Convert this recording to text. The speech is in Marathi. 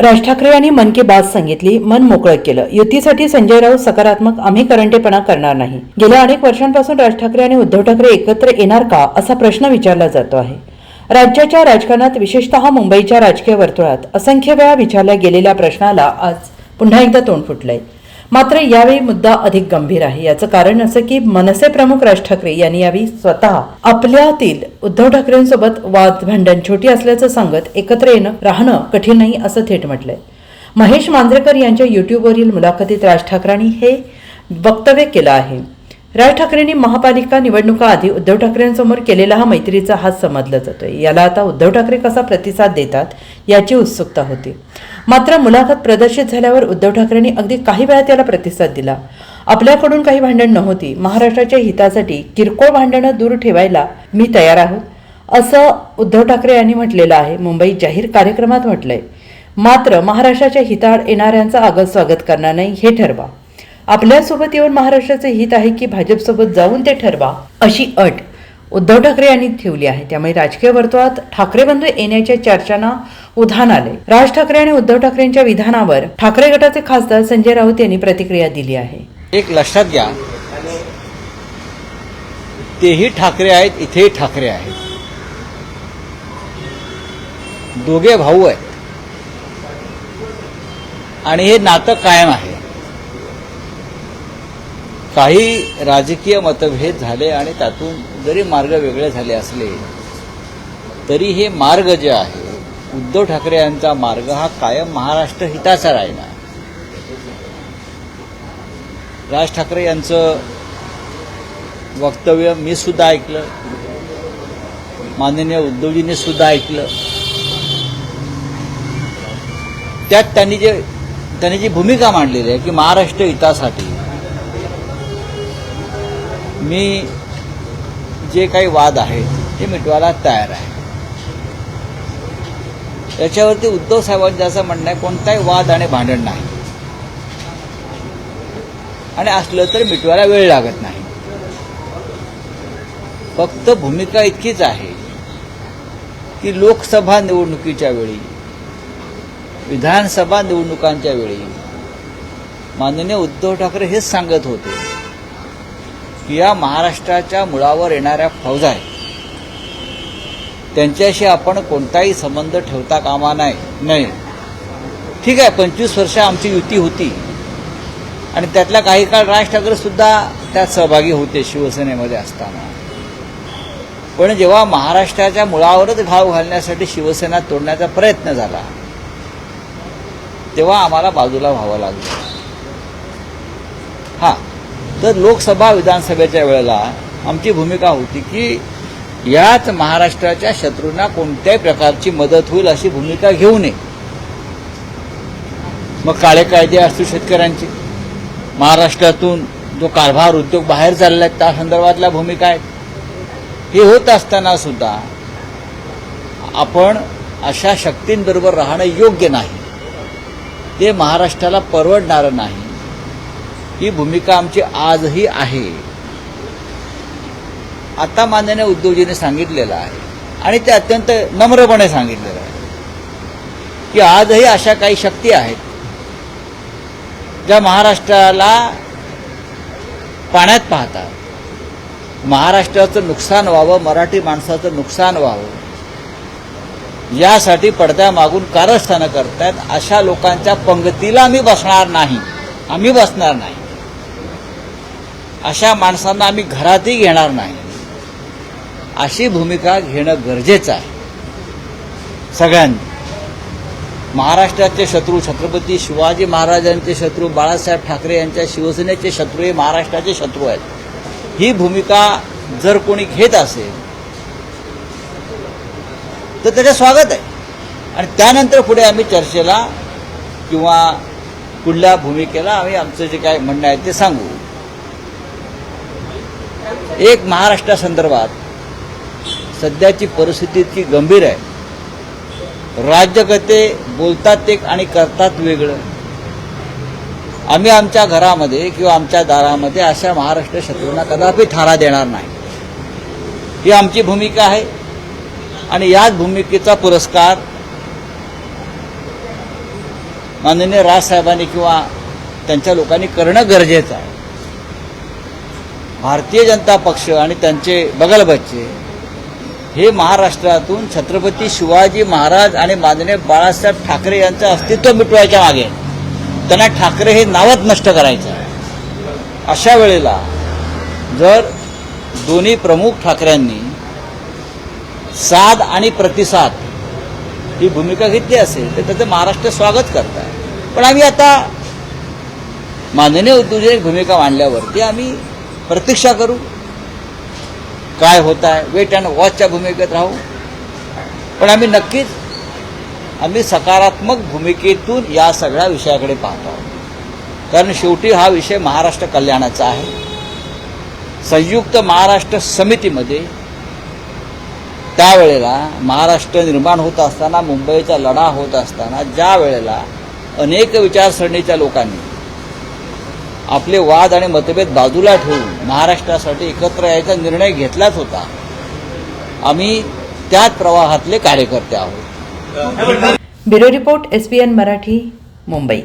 राज ठाकरे यांनी मन की बात सांगितली मन मोकळं केलं. युतीसाठी संजय राऊत सकारात्मक आम्ही करंटेपणा करणार नाही. गेल्या अनेक वर्षांपासून राज ठाकरे आणि उद्धव ठाकरे एकत्र येणार का असा प्रश्न विचारला जातो आहे. राज्याच्या राजकारणात विशेषतः मुंबईच्या राजकीय वर्तुळात असंख्य वेळा विचारल्या गेलेल्या प्रश्नाला आज पुन्हा एकदा तोंड फुटलंय. मात्र यावेळी मुद्दा अधिक गंभीर आहे. याचं कारण असं की मनसे प्रमुख राज ठाकरे यांनी यावेळी स्वतः आपल्यातील उद्धव ठाकरेंसोबत वाद भांडण छोटी असल्याचं सांगत एकत्र येणं राहणं कठीण नाही असं थेट म्हटलंय. महेश मांजरेकर यांच्या युट्यूबवरील मुलाखतीत राज ठाकरेंनी हे वक्तव्य केलं आहे. राज ठाकरेंनी महापालिका निवडणुका आधी उद्धव ठाकरेंसमोर केलेला हा मैत्रीचा हात समजला जातोय. याला आता उद्धव ठाकरे कसा प्रतिसाद देतात याची उत्सुकता होती. मात्र मुलाखत प्रदर्शित झाल्यावर उद्धव ठाकरेंनी अगदी काही वेळा त्याला प्रतिसाद दिला. आपल्याकडून काही भांडण नव्हती. महाराष्ट्राच्या हितासाठी किरकोळ भांडणं दूर ठेवायला मी तयार आहोत असं उद्धव ठाकरे यांनी म्हटलेलं आहे. मुंबईत जाहीर कार्यक्रमात म्हटलंय. मात्र महाराष्ट्राच्या हिताड येणाऱ्यांचं आगत स्वागत करणार नाही हे ठरवा. आपल्यासोबत येऊन महाराष्ट्राचे हित आहे की भाजपसोबत जाऊन ते ठरवा अशी अट उद्धव ठाकरे यांनी ठेवली आहे. त्यामुळे राजकीय वर्तुळात ठाकरे बंधू येण्याच्या चर्चांना उधाण आले. राज ठाकरे आणि उद्धव ठाकरेंच्या विधानावर ठाकरे गटाचे खासदार संजय राऊत यांनी प्रतिक्रिया दिली आहे. एक लक्षात घ्या. तेही ठाकरे आहेत इथेही ठाकरे आहेत. दोघे भाऊ आहेत. आणि हे नातं कायम आहे. काही राजकीय मतभेद झाले आणि त्यातून जरी मार्ग वेगळे झाले असले तरी हे मार्ग जे आहे उद्धव ठाकरे यांचा मार्ग हा कायम महाराष्ट्र हिताचा राहिला. राज ठाकरे यांचं वक्तव्य मी सुद्धा ऐकलं. माननीय उद्धवजींनी सुद्धा ऐकलं. त्यात त्यांनी जे त्यांनी जी भूमिका मांडलेली आहे की महाराष्ट्र हितासाठी मी जे काही वाद आहेत ते मिटवायला तयार आहे. याच्यावरती उद्धव साहेबांचं असं म्हणणं आहे कोणताही वाद आणि भांडण नाही. आणि असलं तर मिटवायला वेळ लागत नाही. फक्त भूमिका इतकीच आहे की लोकसभा निवडणुकीच्या वेळी विधानसभा निवडणुकांच्या वेळी माननीय उद्धव ठाकरे हेच सांगत होते. या महाराष्ट्राच्या मुळावर येणाऱ्या फौजा आहेत. त्यांच्याशी आपण कोणताही संबंध ठेवता कामा नाही नाही ठीक आहे पंचवीस वर्ष आमची युती होती. आणि त्यातला काही काळ राज ठाकरेसुद्धा त्यात सहभागी होते शिवसेनेमध्ये असताना. पण जेव्हा महाराष्ट्राच्या मुळावरच घाव घालण्यासाठी शिवसेना तोडण्याचा प्रयत्न झाला तेव्हा आम्हाला बाजूला व्हावं लागलं. हां. तर लोकसभा विधानसभेच्या वेळेला आमची भूमिका होती की याच महाराष्ट्राच्या शत्रूंना कोणत्याही प्रकारची मदत होईल अशी भूमिका घेऊ नये. मग काळे कायदे असतील शेतकऱ्यांचे. महाराष्ट्रातून जो कारभार उद्योग बाहेर चालला आहे त्या संदर्भातल्या भूमिका आहेत. हे होत असताना सुद्धा आपण अशा शक्तींबरोबर राहणं योग्य नाही. ते महाराष्ट्राला परवडणारं नाही. ही भूमिका आमची आजही आहे. आता माननीय उद्योगजीने सांगितलेलं आहे. आणि ते अत्यंत नम्रपणे सांगितलेलं आहे. की आजही अशा काही शक्ती आहेत ज्या महाराष्ट्राला पाण्यात पाहतात. महाराष्ट्राचं नुकसान व्हावं मराठी माणसाचं नुकसान व्हावं यासाठी पडद्यामागून कारस्थानं करतायत अशा लोकांच्या पंगतीला आम्ही बसणार नाही. आम्ही बसणार नाही. अशा माणसांना आम्ही घरातही घेणार नाही. अशी भूमिका घेणं गरजेचं आहे. सगळ्यांनी. महाराष्ट्राचे शत्रू छत्रपती शिवाजी महाराजांचे शत्रू बाळासाहेब ठाकरे यांच्या शिवसेनेचे शत्रू हे महाराष्ट्राचे शत्रू आहेत. ही भूमिका जर कोणी घेत असेल तर त्याचं स्वागत आहे. आणि त्यानंतर पुढे आम्ही चर्चेला किंवा कुठल्या भूमिकेला आम्ही आमचं जे काय म्हणणं आहे ते सांगू. एक महाराष्ट्रासंदर्भात सध्याची परिस्थिती इतकी गंभीर आहे. राज्यकर्ते बोलतात एक आणि करतात वेगळं. आम्ही आमच्या घरामध्ये किंवा आमच्या दारामध्ये अशा महाराष्ट्र शत्रूंना कदापि थारा देणार नाही. ही आमची भूमिका आहे आणि याच भूमिकेचा पुरस्कार माननीय राजसाहेबांनी किंवा त्यांच्या लोकांनी करणं गरजेचं आहे. भारतीय जनता पक्ष आणि त्यांचे बगलबच्चे हे महाराष्ट्रातून छत्रपती शिवाजी महाराज आणि माननीय बाळासाहेब ठाकरे यांचं अस्तित्व मिटवायच्या मागे त्यांना ठाकरे हे नावच नष्ट करायचं. अशा वेळेला जर दोन्ही प्रमुख ठाकरेंनी साध आणि प्रतिसाद ही भूमिका घेतली असेल तर त्याचं महाराष्ट्र स्वागत करत आहे पण आम्ही आता माननीय उद्योजक भूमिका मांडल्यावरती आम्ही प्रतीक्षा करू. काय होत आहे वेट अँड वॉचच्या भूमिकेत राहू. पण आम्ही नक्कीच आम्ही सकारात्मक भूमिकेतून या सगळ्या विषयाकडे पाहतो आहोत. कारण शेवटी हा विषय महाराष्ट्र कल्याणाचा आहे. संयुक्त महाराष्ट्र समितीमध्ये त्यावेळेला महाराष्ट्र निर्माण होत असताना मुंबईचा लढा होत असताना ज्या वेळेला अनेक विचारसरणीच्या लोकांनी आपले वाद आणि मतभेद बाजूला ठेवून महाराष्ट्रासाठी एकत्र यायचा निर्णय घेतलाच होता. आम्ही त्याच प्रवाहातले कार्यकर्ते आहोत. Bureau report SBN Marathi Mumbai.